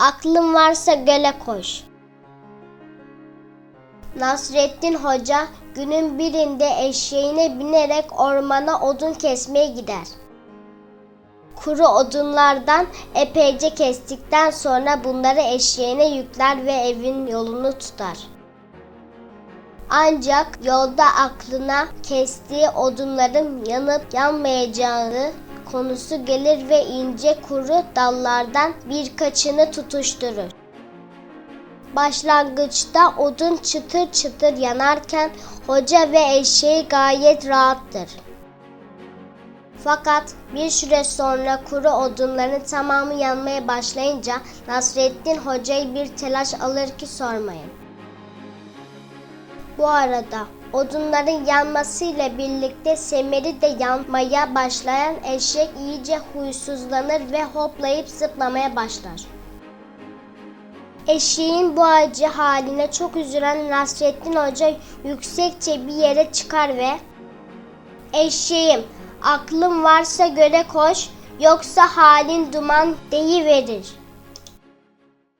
Aklın varsa göle koş. Nasrettin Hoca günün birinde eşeğine binerek ormana odun kesmeye gider. Kuru odunlardan epeyce kestikten sonra bunları eşeğine yükler ve evin yolunu tutar. Ancak yolda aklına kestiği odunların yanıp yanmayacağı konusu gelir ve ince kuru dallardan birkaçını tutuşturur. Başlangıçta odun çıtır çıtır yanarken hoca ve eşeği gayet rahattır. Fakat bir süre sonra kuru odunların tamamı yanmaya başlayınca Nasrettin Hoca'yı bir telaş alır ki sormayın. Bu arada odunların yanmasıyla birlikte semeri de yanmaya başlayan eşek iyice huysuzlanır ve hoplayıp zıplamaya başlar. Eşeğin bu acı haline çok üzülen Nasrettin Hoca yüksekçe bir yere çıkar ve Eşeğim aklın varsa göle koş yoksa halin duman deyiverir.